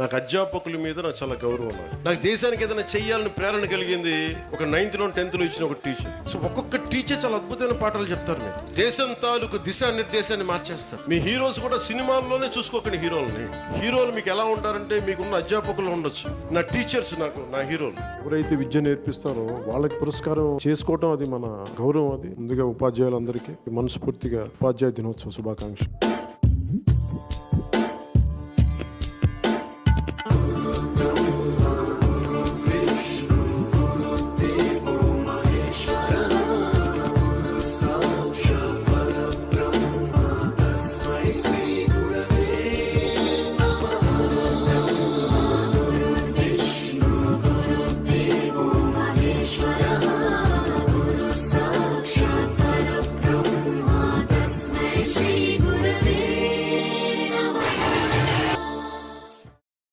నాకు అధ్యాపకుల మీద నాకు చాలా గౌరవం ఉన్నది. నాకు దేశానికి ఏదైనా చెయ్యాలని ప్రేరణ కలిగింది ఒక నైన్త్లో టెన్త్లో ఇచ్చిన ఒక టీచర్ సో ఒక్కొక్క టీచర్ చాలా అద్భుతమైన పాఠాలు చెప్తారు మీరు దేశం తాలూకు దిశానిర్దేశాన్ని మార్చేస్తారు. మీ హీరోస్ కూడా సినిమాల్లోనే చూసుకోకండి హీరోలని. హీరోలు మీకు ఎలా ఉంటారంటే మీకున్న అధ్యాపకులు ఉండొచ్చు. నా టీచర్స్ నాకు నా హీరోలు ఎవరైతే విద్య నేర్పిస్తారో వాళ్ళకి పురస్కారం చేసుకోవటం అది మన గౌరవం అది. ముందుగా ఉపాధ్యాయులందరికీ మనస్ఫూర్తిగా ఉపాధ్యాయ దినోత్సవ శుభాకాంక్షలు.